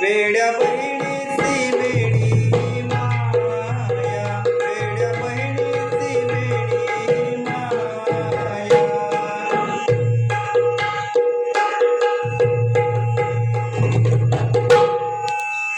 वेड्या